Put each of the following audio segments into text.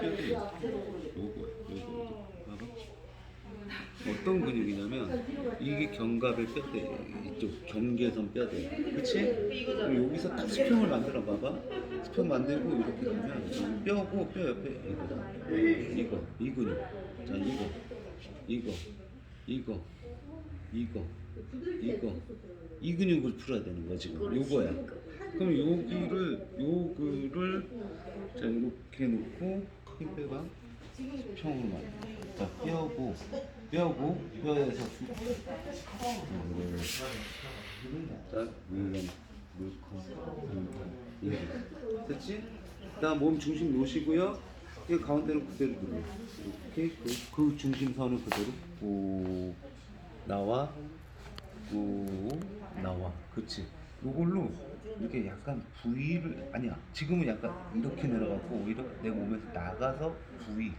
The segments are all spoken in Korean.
뼈대 요거 요거 봐봐 어떤 근육이냐면 이게 견갑의 뼈대 이쪽 경계선 뼈대. 그치? 여기서 딱 수평을 만들어 봐봐. 수평 만들고 이렇게 가면 뼈고 뼈 옆에 이거다. 이거 이 근육. 자 이거 이거 이거 이거 이거. 이 근육을 풀어야 되는 거야 지금. 요거야 그럼 여기를 요거를 자 이렇게 놓고 힘 빼봐 수평으로 만들어 자 뼈고 뼈고 뼈에서 수 이거를 자 물론 물고 이렇게 됐지? 그다음 몸 중심 놓으시고요. 이 가운데는 그대로 눌러 이렇게 그, 그 중심선을 그대로. 오 나와. 오 나와. 그치 요걸로 이렇게 약간 V를 아니야. 지금은 약간 이렇게 내려가고 오히려 내 몸에서 나가서 V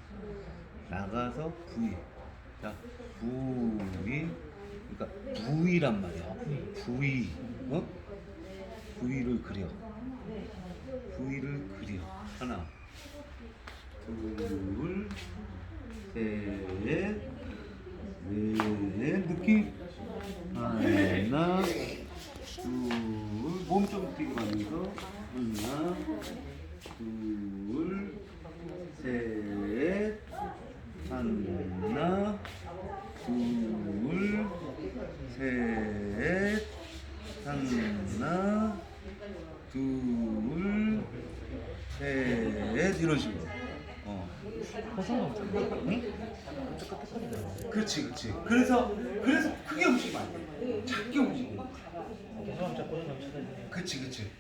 나가서 V 자 V 그러니까 V란 말이야. V 어? V를 그려. V를 그려. 하나 둘셋넷 느낌 뛰고 가면서 하나 둘 셋 하나 둘 셋 하나 둘 셋 이런 식으로 어. 응? 그렇지, 그렇지. 그래서 그래서 크게 움직이면 안 돼. 작게 움직이는 거야. 사람 잡고 사람 찾아야 그렇지, 그렇지.